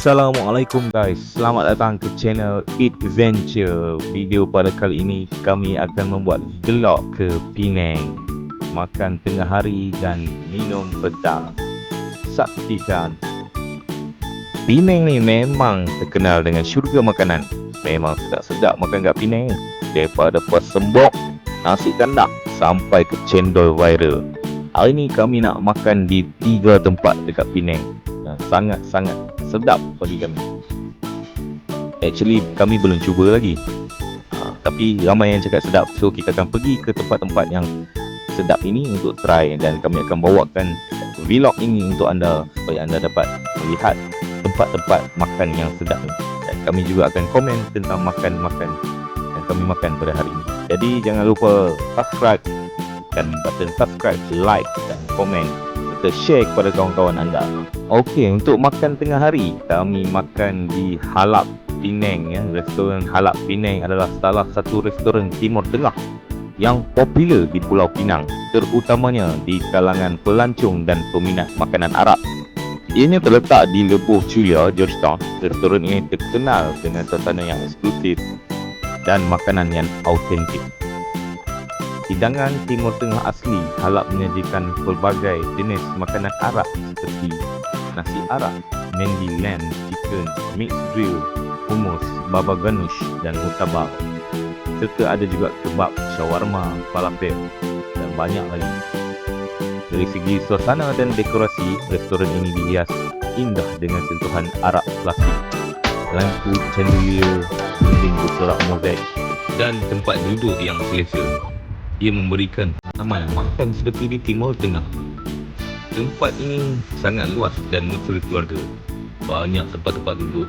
Assalamualaikum guys. Selamat datang ke channel Eat Venture. Video pada kali ini Kami akan membuat vlog ke Penang. Makan tengah hari dan minum petang Saksikan Penang ni memang terkenal dengan syurga makanan. Memang sedap-sedap makan kat Penang. Daripada persembok Nasi kandak Sampai ke cendol viral. Hari ni kami nak makan di tiga tempat dekat Penang. Sangat-sangat sedap bagi kami. Actually kami belum cuba lagi. Ha, Tapi ramai yang cakap sedap. So kita akan pergi ke tempat-tempat yang sedap ini untuk try Dan kami akan bawakan vlog ini untuk anda Supaya anda dapat melihat tempat-tempat makan yang sedap ini. Dan kami juga akan komen tentang makan-makan yang kami makan pada hari ini. Jadi jangan lupa subscribe dan button subscribe, like dan komen serta share kepada kawan-kawan anda. Okey, untuk makan tengah hari, kami makan di Halap Penang ya. Restoran Halap Penang adalah salah satu restoran Timur Tengah yang popular di Pulau Pinang, terutamanya di kalangan pelancong dan peminat makanan Arab. Ianya terletak di Lebuh Chulia, Georgetown. Restoran ini terkenal dengan suasana yang eksklusif dan makanan yang autentik. Hidangan Timur Tengah asli halap menyajikan pelbagai jenis makanan Arab seperti nasi Arab, mendi lamb, chicken, mixed grill, hummus, baba ganoush dan mutabak. Serta ada juga kebab, shawarma, falafel dan banyak lagi. Dari segi suasana dan dekorasi, restoran ini dihias indah dengan sentuhan Arab klasik. Lampu chandelier, dinding bersorak mozaik dan tempat duduk yang selesa ia memberikan taman makan seperti di Timur Tengah. Tempat ini sangat luas dan mesra keluarga. Banyak tempat-tempat duduk,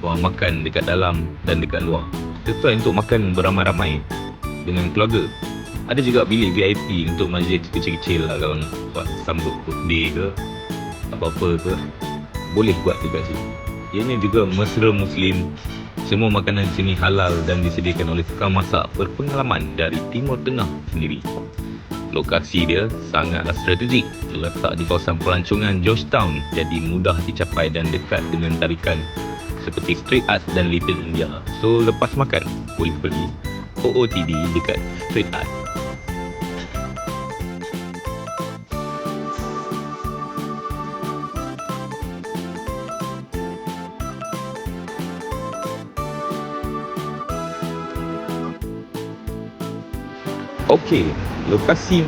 ruang makan dekat dalam dan dekat luar. Sesuai untuk makan beramai-ramai dengan keluarga. Ada juga bilik VIP untuk majlis kecil-kecil lah kalau nak buat sambut birthday ke apa-apa ke. Boleh buat dekat sini. Ianya juga mesra Muslim semua makanan di sini halal dan disediakan oleh tukang masak berpengalaman dari Timur Tengah sendiri. Lokasi dia sangatlah strategik. Terletak di kawasan pelancongan Georgetown jadi mudah dicapai dan dekat dengan tarikan seperti Street Art dan Little India. So lepas makan, boleh pergi OOTD dekat Street Art. Okey, lokasi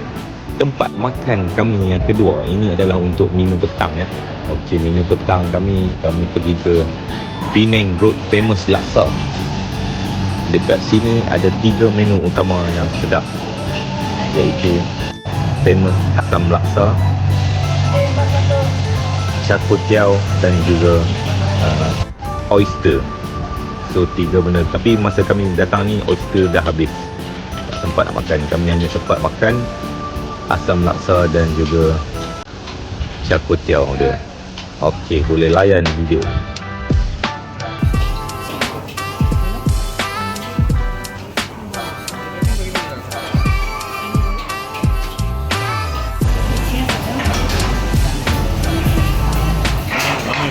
tempat makan kami yang kedua ini adalah untuk minum petang ya. Okey, minum petang kami kami pergi ke Penang Road Famous Laksa. Dekat sini ada tiga menu utama yang sedap iaitu famous asam laksa, char dan juga uh, oyster. So tiga benda tapi masa kami datang ni oyster dah habis sempat nak makan kami hanya sempat makan asam laksa dan juga cakutiau dia ok boleh layan video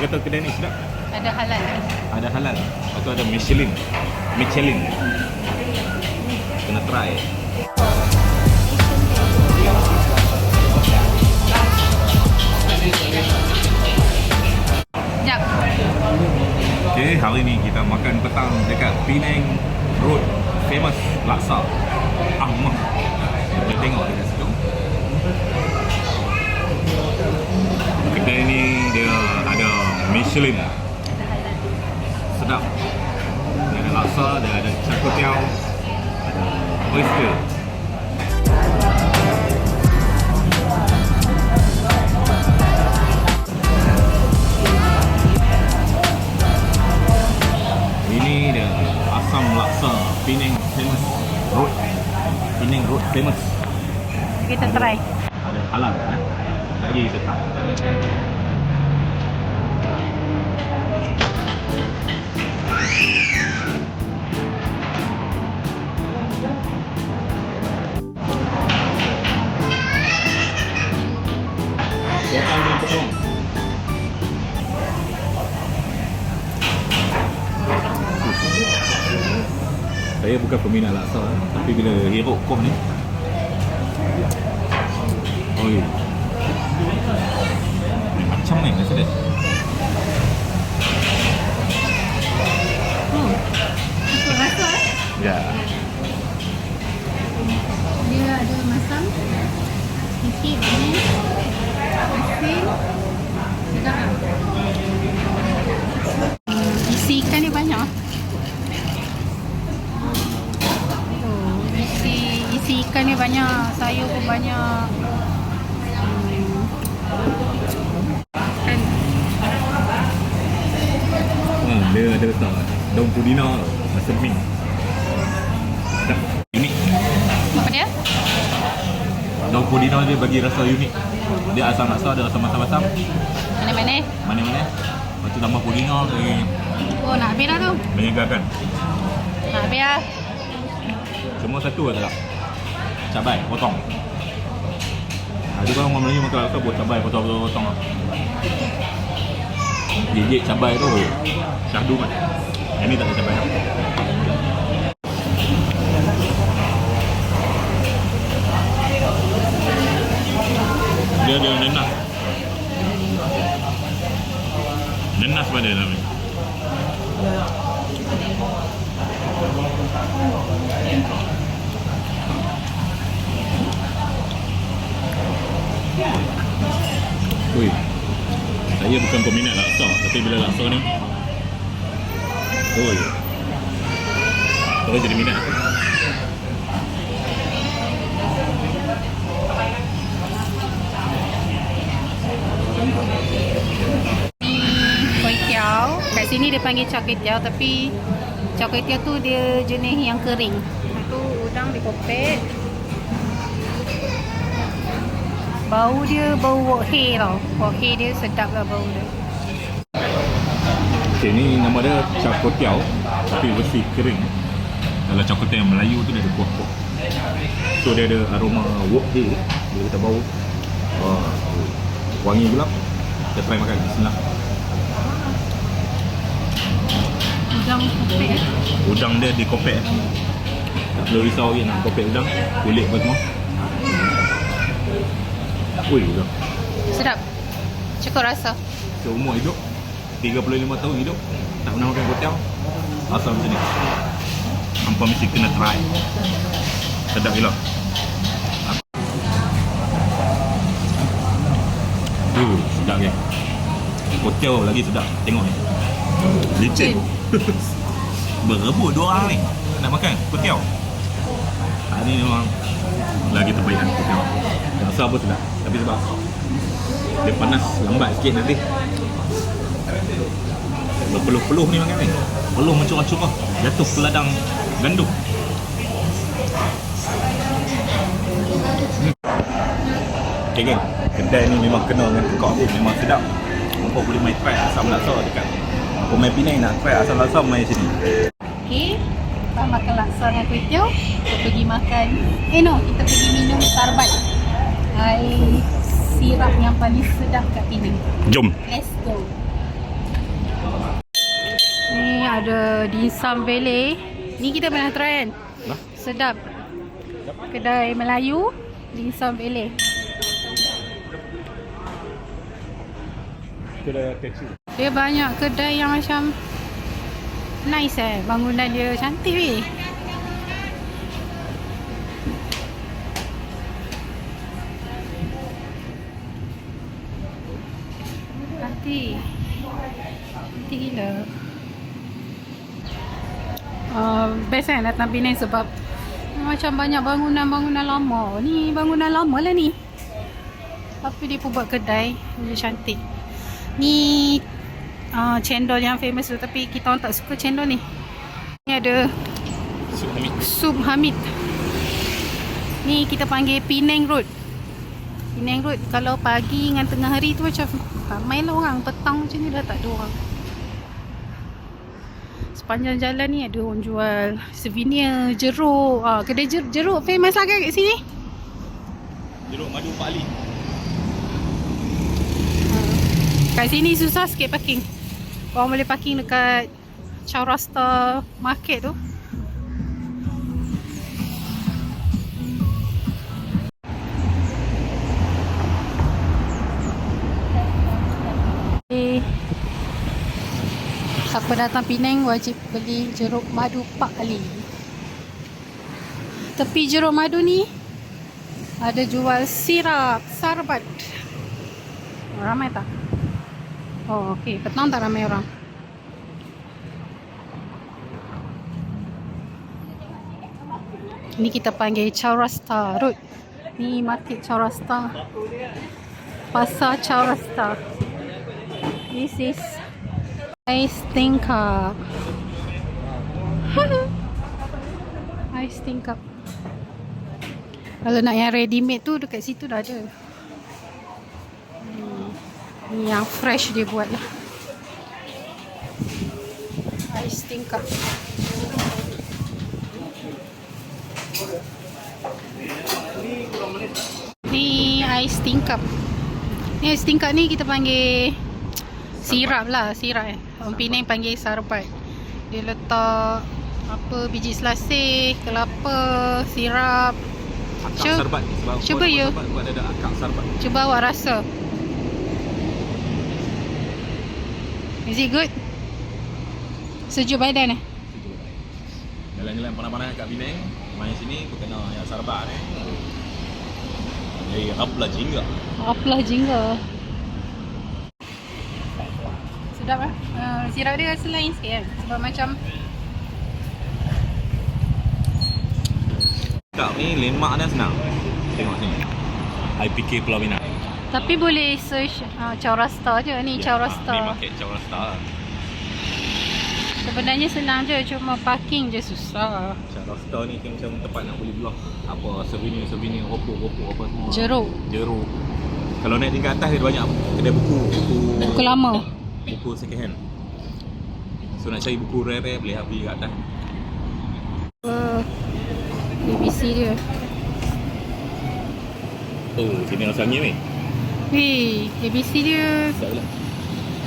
kata kedai ni sedap? Ada halal. Ada halal. Atau ada Michelin. Michelin Penang Road Famous Laksa Ahmad. Kita tengok dekat situ. Kedai ni dia ada Michelin. Sedap. Dia ada laksa, dia ada cakotiao oyster. Dia asam laksa Penang famous road. Penang road famous. Kita try Ada halal eh. Lagi tetap. Saya bukan peminat laksa Tapi bila hirup kom ni Oi Macam ni rasa dia Hmm. Ikut rasa eh. Ya Dia ada masam. Sikit ni. Asin. Sedap tak? Hmm, isi ikan ni banyak. Oh, isi isi ikan ni banyak, sayur pun banyak. Hmm. Kan ha, Dia ada letak daun pudina tau Rasa mint Sedap Unik apa dia? Daun pudina dia bagi rasa unik Dia asam laksa Dia rasa masam-masam Mana-mana? Mana-mana Lepas tu tambah pudina Bagi Oh, nak habis dah tu. menyegarkan Nak habis dah. Semua satu lah tak Cabai, potong Ada kan orang Melayu makan laksa buat cabai, potong-potong Gigit cabai tu Syahdu kan Yang ni tak ada cabai tau Dia ada nenas Nenas pada dalam ni Ui. Saya bukan peminat laksa Tapi bila laksa ni Ui Terus jadi minat sini dia panggil char kway tiaw tapi char kway tiaw tu dia jenis yang kering. Lepas tu udang dikopek. Bau dia bau wok hei tau. Wok hei dia sedap lah bau dia. Okay ni nama dia cakotiao Tapi versi kering Kalau cakotiao yang Melayu tu dia ada kuah-kuah So dia ada aroma wok dia Bila kita bau Wah, Wangi pula Kita try makan Bismillah Udang kopek. Udang dia dikopek eh. Tak perlu risau lagi nak kopek udang Kulit apa semua Ui udang Sedap. Cukup rasa. Seumur hidup. 35 tahun hidup. Tak pernah makan kotiao Asal macam ni. Hampa mesti kena try. Sedap gila. Uh, sedap ya. Kotiao lagi sedap. Tengok ni. Licin. Berebut dua orang ni. Nak makan kotiao Hari ni memang Lagi terbaik kan kotiao Rasa apa sedap Tapi sebab Dia panas lambat sikit nanti. Berpeluh-peluh ni makan ni. Peluh mencurah-curah Jatuh ke ladang gandum. Okay kan Kedai ni memang kena dengan tekak tu. Memang sedap. Mumpah boleh main try asam laksa dekat Pemain Penang nak try asam laksa main sini. Okay. Kita makan laksa dengan kuih tiaw. Kita pergi makan. Eh no, kita pergi minum sarbat. Air sirap yang paling sedap kat Penang. Jom Let's go. Ni ada dimsum Valley. Ni kita pernah try kan? Nah. Sedap. Kedai Melayu dimsum Valley. Kedai kecil Dia banyak kedai yang macam nice eh. Bangunan dia cantik weh. Cantik. Cantik gila. Uh, best kan datang Penang sebab macam banyak bangunan-bangunan lama. Ni bangunan lama lah ni. Tapi dia pun buat kedai. Dia cantik. Ni uh, cendol yang famous tu tapi kita orang tak suka cendol ni. Ni ada Sup Hamid sup Hamid. Ni kita panggil Penang Road. Penang Road kalau pagi dengan tengah hari tu macam ramai lah orang. Petang macam ni dah tak ada orang. Sepanjang jalan ni ada orang jual souvenir, jeruk. Ah, kedai jer- jeruk famous lah kan kat sini. Jeruk madu Pak Ali Kat sini susah sikit parking. Orang boleh parking dekat Chaurasta Market tu. Pendatang Penang wajib beli jeruk madu Pak Ali. Tepi jeruk madu ni ada jual sirap sarbat. Ramai tak? Oh, okey. Petang tak ramai orang. Ni kita panggil Chaurasta Road. Ni market Chaurasta. Pasar Chaurasta. This is Ice Tinker. Ice Tinker. Kalau nak yang ready made tu dekat situ dah ada. Hmm. Ni yang fresh dia buat lah. Ice Tinker. Ni ice tingkap. Ni ice tingkap ni kita panggil sirap lah, sirap eh. Orang Penang panggil sarbat. Dia letak apa biji selasih, kelapa, sirap. Akak Cuba- sarbat. Sebab cuba you. Buat ada akak sarbat. Cuba awak rasa. Is it good? Sejuk badan eh? Jalan-jalan panas-panas kat Penang, main sini kau kena yang sarbat eh. Eh, apalah jingga. Apalah jingga. Sedap lah. Uh, sirap dia rasa lain sikit kan. Sebab macam Tak ni lemak dia senang. Tengok sini. IPK Pulau Pinang. Tapi boleh search uh, Chaurasta je ni Ya, Chaurasta. Ni market Chaurasta. Sebenarnya senang je cuma parking je susah. Chaurasta ni macam tempat nak beli belah apa souvenir-souvenir rokok-rokok apa semua. Jeruk. Jeruk. Kalau naik tingkat atas dia banyak kedai buku, buku Buku lama. Buku second hand. So nak cari buku rare-rare boleh pergi kat atas. Uh, ABC dia. Oh, sini rasa angin ni. Weh, ABC dia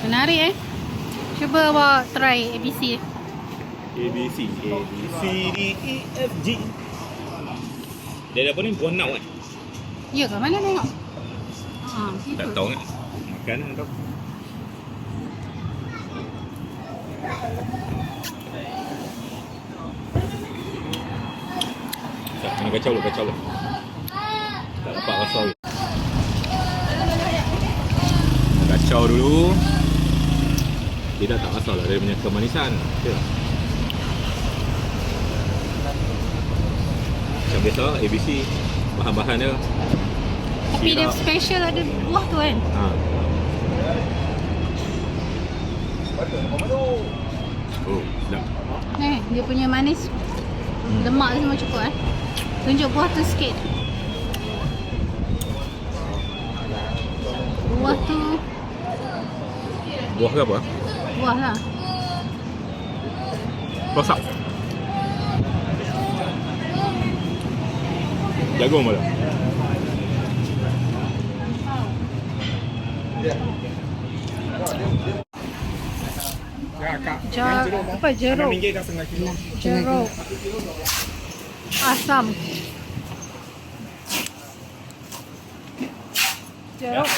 menarik eh. Cuba awak try ABC. A, B, C. A, B, C, D, E, F, G. Dia ada apa ni? Buah nau kan? Ya ke? Mana tengok? Ha, Tak tahu kan? Makan atau Tak, kena kacau dulu, kacau dulu. Tak dapat rasa lagi. Kacau dulu. Dia dah tak rasa lah dia punya kemanisan. Okay. Macam biasa, ABC. Bahan-bahan dia. Tapi dia special ada buah tu kan. Ha. Oh, sedap. Eh, dia punya manis. Hmm. Lemak semua cukup eh. Tunjuk buah tu sikit. Buah tu Buah ke apa? buah lah. Rosak. Jagung mana? Jar, apa jeruk? Jeruk. Asam. Jeruk.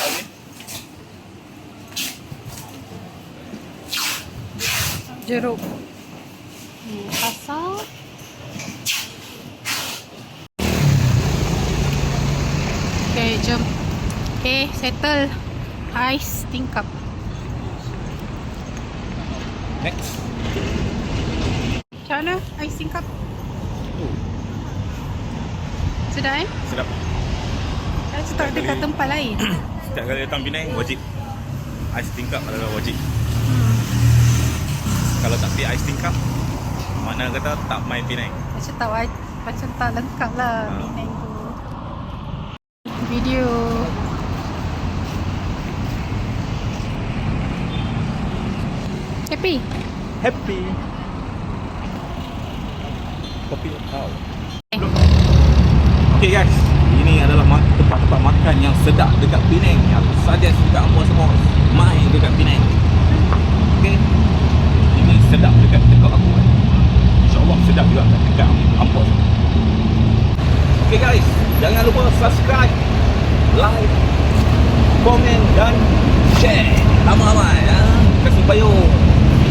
Jeruk. Hmm, asam. Okay, jom. Okay, settle. Ice tingkap. Next. Macam mana ice tingkap? Sedap eh? Sedap. Saya tak dekat tempat lain. Setiap kali datang Penang, wajib. Ais tingkap adalah wajib. Hmm. Kalau tak pergi ais tingkap, mana kata tak main Penang. Macam tak waj- macam tak lengkap lah Ha. Penang tu. Video. Happy? Happy. Kopi kau. Okay guys, ini adalah tempat-tempat makan yang sedap dekat Penang. Aku suggest dekat apa semua main dekat Penang. Okay. Ini sedap dekat dekat aku kan. InsyaAllah sedap juga dekat apa semua. Okay guys, jangan lupa subscribe, like, komen dan share. Ramai-ramai ya. Kasih payung.